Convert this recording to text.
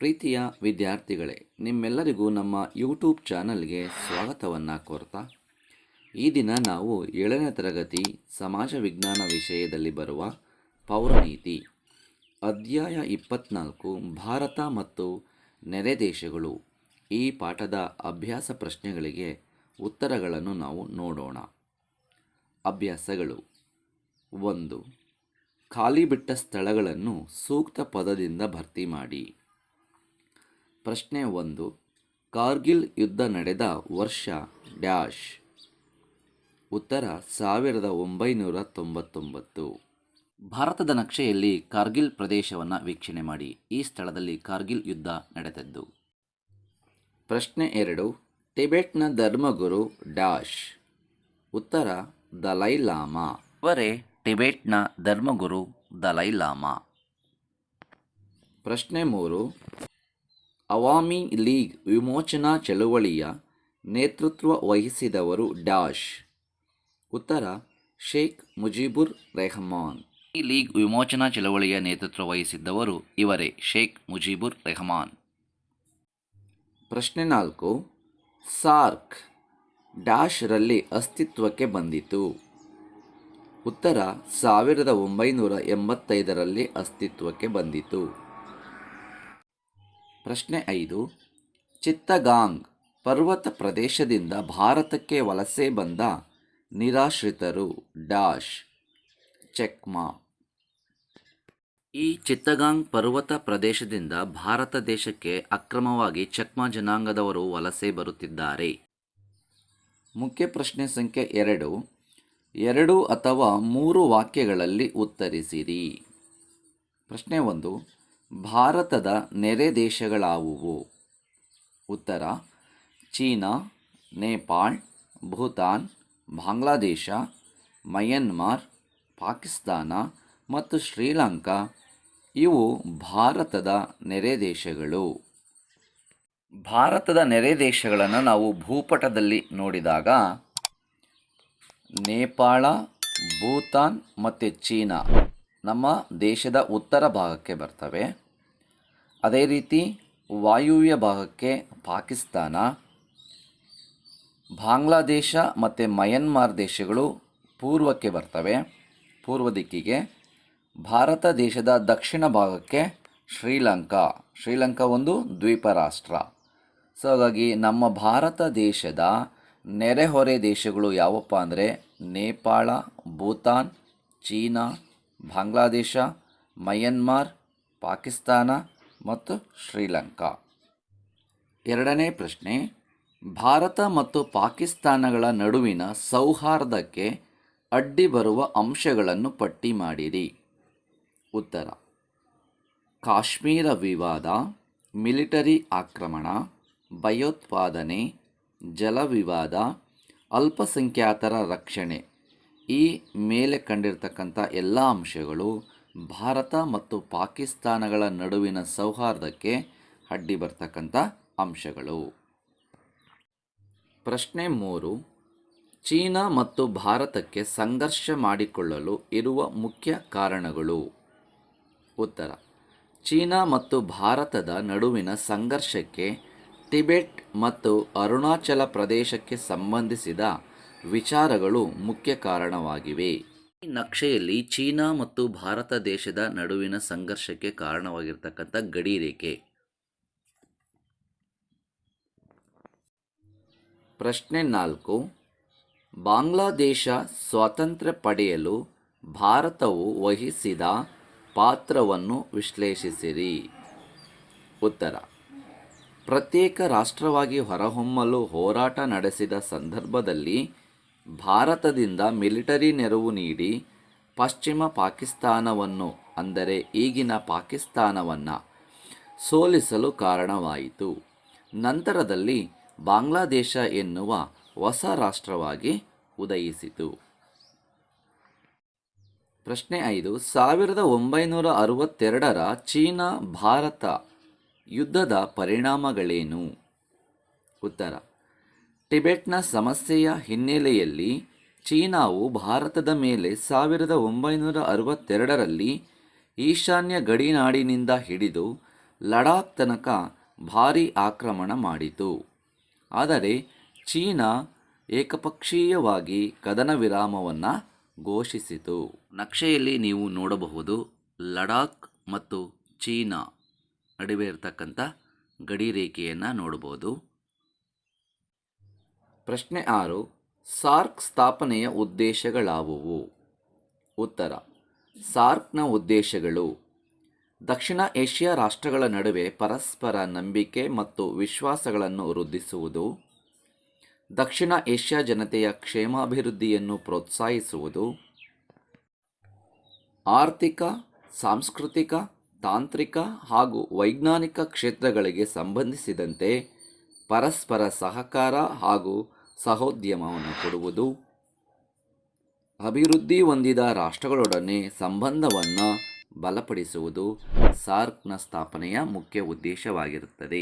ಪ್ರೀತಿಯ ವಿದ್ಯಾರ್ಥಿಗಳೇ, ನಿಮ್ಮೆಲ್ಲರಿಗೂ ನಮ್ಮ ಯೂಟ್ಯೂಬ್ ಚಾನಲ್ಗೆ ಸ್ವಾಗತವನ್ನು ಕೋರ್ತಾ, ಈ ದಿನ ನಾವು ಏಳನೇ ತರಗತಿ ಸಮಾಜ ವಿಜ್ಞಾನ ವಿಷಯದಲ್ಲಿ ಬರುವ ಪೌರನೀತಿ, ಅಧ್ಯಾಯ ಇಪ್ಪತ್ನಾಲ್ಕು, ಭಾರತ ಮತ್ತು ನೆರೆ ದೇಶಗಳು, ಈ ಪಾಠದ ಅಭ್ಯಾಸ ಪ್ರಶ್ನೆಗಳಿಗೆ ಉತ್ತರಗಳನ್ನು ನಾವು ನೋಡೋಣ. ಅಭ್ಯಾಸಗಳು, ಒಂದು, ಖಾಲಿ ಬಿಟ್ಟ ಸ್ಥಳಗಳನ್ನು ಸೂಕ್ತ ಪದದಿಂದ ಭರ್ತಿ ಮಾಡಿ. ಪ್ರಶ್ನೆ ಒಂದು. ಕಾರ್ಗಿಲ್ ಯುದ್ಧ ನಡೆದ ವರ್ಷ ಡ್ಯಾಶ್. ಉತ್ತರ, ಸಾವಿರದ ಒಂಬೈನೂರ ತೊಂಬತ್ತೊಂಬತ್ತು. ಭಾರತದ ನಕ್ಷೆಯಲ್ಲಿ ಕಾರ್ಗಿಲ್ ಪ್ರದೇಶವನ್ನು ವೀಕ್ಷಣೆ ಮಾಡಿ. ಈ ಸ್ಥಳದಲ್ಲಿ ಕಾರ್ಗಿಲ್ ಯುದ್ಧ ನಡೆದದ್ದು. ಪ್ರಶ್ನೆ ಎರಡು. ಟಿಬೆಟ್ನ ಧರ್ಮಗುರು ಡ್ಯಾಶ್. ಉತ್ತರ, ದಲೈ ಲಾಮಾ. ಇವರೇ ಟಿಬೆಟ್ನ ಧರ್ಮಗುರು ದಲೈ ಲಾಮಾ. ಪ್ರಶ್ನೆ ಮೂರು. ಅವಾಮಿ ಲೀಗ್ ವಿಮೋಚನಾ ಚಳುವಳಿಯ ನೇತೃತ್ವ ವಹಿಸಿದವರು ಡ್ಯಾಶ್ ಉತ್ತರ, ಶೇಖ್ ಮುಜೀಬುರ್ ರೆಹಮಾನ್. ಈ ಲೀಗ್ ವಿಮೋಚನಾ ಚಳವಳಿಯ ನೇತೃತ್ವ ವಹಿಸಿದ್ದವರು ಇವರೇ ಶೇಖ್ ಮುಜೀಬುರ್ ರೆಹಮಾನ್. ಪ್ರಶ್ನೆ ನಾಲ್ಕು, ಸಾರ್ಕ್ ಡ್ಯಾಶ್ರಲ್ಲಿ ಅಸ್ತಿತ್ವಕ್ಕೆ ಬಂದಿತು. ಉತ್ತರ, ಸಾವಿರದ ಒಂಬೈನೂರ ಎಂಬತ್ತೈದರಲ್ಲಿ ಅಸ್ತಿತ್ವಕ್ಕೆ ಬಂದಿತು. ಪ್ರಶ್ನೆ ಐದು. ಚಿತ್ತಗಾಂಗ್ ಪರ್ವತ ಪ್ರದೇಶದಿಂದ ಭಾರತಕ್ಕೆ ವಲಸೆ ಬಂದ ನಿರಾಶ್ರಿತರು. ಡ್ಯಾಶ್. ಚೆಕ್ಮಾ ಈ ಚಿತ್ತಗಾಂಗ್ ಪರ್ವತ ಪ್ರದೇಶದಿಂದ ಭಾರತ ದೇಶಕ್ಕೆ ಅಕ್ರಮವಾಗಿ ಚಕ್ಮಾ ಜನಾಂಗದವರು ವಲಸೆ ಬರುತ್ತಿದ್ದಾರೆ. ಮುಖ್ಯ ಪ್ರಶ್ನೆ ಸಂಖ್ಯೆ ಎರಡು. ಎರಡು ಅಥವಾ ಮೂರು ವಾಕ್ಯಗಳಲ್ಲಿ ಉತ್ತರಿಸಿರಿ. ಪ್ರಶ್ನೆ ಒಂದು. ಭಾರತದ ನೆರೆ ದೇಶಗಳಾವುವು? ಉತ್ತರ, ಚೀನಾ, ನೇಪಾಳ್, ಭೂತಾನ್, ಬಾಂಗ್ಲಾದೇಶ, ಮಯನ್ಮಾರ್, ಪಾಕಿಸ್ತಾನ ಮತ್ತು ಶ್ರೀಲಂಕಾ. ಇವು ಭಾರತದ ನೆರೆ ದೇಶಗಳು. ಭಾರತದ ನೆರೆ ದೇಶಗಳನ್ನು ನಾವು ಭೂಪಟದಲ್ಲಿ ನೋಡಿದಾಗ ನೇಪಾಳ, ಭೂತಾನ್ ಮತ್ತು ಚೀನಾ. ನಮ್ಮ ದೇಶದ ಉತ್ತರ ಭಾಗಕ್ಕೆ ಬರ್ತವೆ. ಅದೇ ರೀತಿ ವಾಯುವ್ಯ ಭಾಗಕ್ಕೆ ಪಾಕಿಸ್ತಾನ, ಬಾಂಗ್ಲಾದೇಶ ಮತ್ತು ಮಯನ್ಮಾರ್ ದೇಶಗಳು ಪೂರ್ವಕ್ಕೆ ಬರ್ತವೆ. ಪೂರ್ವ ದಿಕ್ಕಿಗೆ ಭಾರತ ದೇಶದ ದಕ್ಷಿಣ ಭಾಗಕ್ಕೆ ಶ್ರೀಲಂಕಾ. ಶ್ರೀಲಂಕಾ ಒಂದು ದ್ವೀಪ ರಾಷ್ಟ್ರ ಸೊ ಹಾಗಾಗಿ ನಮ್ಮ ಭಾರತ ದೇಶದ ನೆರೆಹೊರೆ ದೇಶಗಳು ಯಾವಪ್ಪ ಅಂದರೆ ನೇಪಾಳ, ಭೂತಾನ್, ಚೀನಾ ಬಾಂಗ್ಲಾದೇಶ, ಮಯನ್ಮಾರ್, ಪಾಕಿಸ್ತಾನ ಮತ್ತು ಶ್ರೀಲಂಕಾ. ಎರಡನೇ ಪ್ರಶ್ನೆ, ಭಾರತ ಮತ್ತು ಪಾಕಿಸ್ತಾನಗಳ ನಡುವಿನ ಸೌಹಾರ್ದಕ್ಕೆ ಅಡ್ಡಿ ಬರುವ ಅಂಶಗಳನ್ನು ಪಟ್ಟಿ ಮಾಡಿರಿ. ಉತ್ತರ, ಕಾಶ್ಮೀರ ವಿವಾದ, ಮಿಲಿಟರಿ ಆಕ್ರಮಣ, ಭಯೋತ್ಪಾದನೆ, ಜಲ ವಿವಾದ, ಅಲ್ಪಸಂಖ್ಯಾತರ ರಕ್ಷಣೆ. ಈ ಮೇಲೆ ಕಂಡಿರ್ತಕ್ಕಂಥ ಎಲ್ಲ ಅಂಶಗಳು ಭಾರತ ಮತ್ತು ಪಾಕಿಸ್ತಾನಗಳ ನಡುವಿನ ಸೌಹಾರ್ದಕ್ಕೆ ಅಡ್ಡಿ ಬರ್ತಕ್ಕಂಥ ಅಂಶಗಳು. ಪ್ರಶ್ನೆ ಮೂರು, ಚೀನಾ ಮತ್ತು ಭಾರತಕ್ಕೆ ಸಂಘರ್ಷ ಮಾಡಿಕೊಳ್ಳಲು ಇರುವ ಮುಖ್ಯ ಕಾರಣಗಳು. ಉತ್ತರ, ಚೀನಾ ಮತ್ತು ಭಾರತದ ನಡುವಿನ ಸಂಘರ್ಷಕ್ಕೆ ಟಿಬೆಟ್ ಮತ್ತು ಅರುಣಾಚಲ ಪ್ರದೇಶಕ್ಕೆ ಸಂಬಂಧಿಸಿದ ವಿಚಾರಗಳು ಮುಖ್ಯ ಕಾರಣವಾಗಿವೆ. ಈ ನಕ್ಷೆಯಲ್ಲಿ ಚೀನಾ ಮತ್ತು ಭಾರತ ದೇಶದ ನಡುವಿನ ಸಂಘರ್ಷಕ್ಕೆ ಕಾರಣವಾಗಿರ್ತಕ್ಕಂಥ ಗಡಿ ರೇಖೆ. ಪ್ರಶ್ನೆ ನಾಲ್ಕು. ಬಾಂಗ್ಲಾದೇಶ ಸ್ವಾತಂತ್ರ್ಯ ಪಡೆಯಲು ಭಾರತವು ವಹಿಸಿದ ಪಾತ್ರವನ್ನು ವಿಶ್ಲೇಷಿಸಿರಿ. ಉತ್ತರ. ಪ್ರತ್ಯೇಕ ರಾಷ್ಟ್ರವಾಗಿ ಹೊರಹೊಮ್ಮಲು ಹೋರಾಟ ನಡೆಸಿದ ಸಂದರ್ಭದಲ್ಲಿ ಭಾರತದಿಂದ ಮಿಲಿಟರಿ ನೆರವು ನೀಡಿ ಪಶ್ಚಿಮ ಪಾಕಿಸ್ತಾನವನ್ನು, ಅಂದರೆ ಈಗಿನ ಪಾಕಿಸ್ತಾನವನ್ನು, ಸೋಲಿಸಲು ಕಾರಣವಾಯಿತು. ನಂತರದಲ್ಲಿ ಬಾಂಗ್ಲಾದೇಶ ಎನ್ನುವ ಹೊಸ ರಾಷ್ಟ್ರವಾಗಿ ಉದಯಿಸಿತು. ಪ್ರಶ್ನೆ ಐದು, ಸಾವಿರದ ಒಂಬೈನೂರ ಅರವತ್ತೆರಡರ ಚೀನಾ ಭಾರತ ಯುದ್ಧದ ಪರಿಣಾಮಗಳೇನು? ಉತ್ತರ ಟಿಬೆಟ್ನ ಸಮಸ್ಯೆಯ ಹಿನ್ನೆಲೆಯಲ್ಲಿ ಚೀನಾವು ಭಾರತದ ಮೇಲೆ ಸಾವಿರದ ಒಂಬೈನೂರ ಅರವತ್ತೆರಡರಲ್ಲಿ ಈಶಾನ್ಯ ಗಡಿನಾಡಿನಿಂದ ಹಿಡಿದು ಲಡಾಖ್ ತನಕ ಭಾರೀ ಆಕ್ರಮಣ ಮಾಡಿತು. ಆದರೆ ಚೀನಾ ಏಕಪಕ್ಷೀಯವಾಗಿ ಕದನ ವಿರಾಮವನ್ನು ಘೋಷಿಸಿತು. ನಕ್ಷೆಯಲ್ಲಿ ನೀವು ನೋಡಬಹುದು ಲಡಾಖ್ ಮತ್ತು ಚೀನಾ ನಡುವೆ ಇರತಕ್ಕಂಥ ಗಡಿ ರೇಖೆಯನ್ನು ನೋಡಬಹುದು. ಪ್ರಶ್ನೆ ಆರು, ಸಾರ್ಕ್ ಸ್ಥಾಪನೆಯ ಉದ್ದೇಶಗಳಾವುವು? ಉತ್ತರ, ಸಾರ್ಕ್ನ ಉದ್ದೇಶಗಳು. ದಕ್ಷಿಣ ಏಷ್ಯಾ ರಾಷ್ಟ್ರಗಳ ನಡುವೆ ಪರಸ್ಪರ ನಂಬಿಕೆ ಮತ್ತು ವಿಶ್ವಾಸಗಳನ್ನು ವೃದ್ಧಿಸುವುದು. ದಕ್ಷಿಣ ಏಷ್ಯಾ ಜನತೆಯ ಕ್ಷೇಮಾಭಿವೃದ್ಧಿಯನ್ನು ಪ್ರೋತ್ಸಾಹಿಸುವುದು. ಆರ್ಥಿಕ, ಸಾಂಸ್ಕೃತಿಕ, ತಾಂತ್ರಿಕ ಹಾಗೂ ವೈಜ್ಞಾನಿಕ ಕ್ಷೇತ್ರಗಳಿಗೆ ಸಂಬಂಧಿಸಿದಂತೆ ಪರಸ್ಪರ ಸಹಕಾರ ಹಾಗೂ ಸಹೋದ್ಯಮವನ್ನು ಕೊಡುವುದು. ಅಭಿವೃದ್ಧಿ ಹೊಂದಿದ ರಾಷ್ಟ್ರಗಳೊಡನೆ ಸಂಬಂಧವನ್ನು ಬಲಪಡಿಸುವುದು ಸಾರ್ಕ್ನ ಸ್ಥಾಪನೆಯ ಮುಖ್ಯ ಉದ್ದೇಶವಾಗಿರುತ್ತದೆ.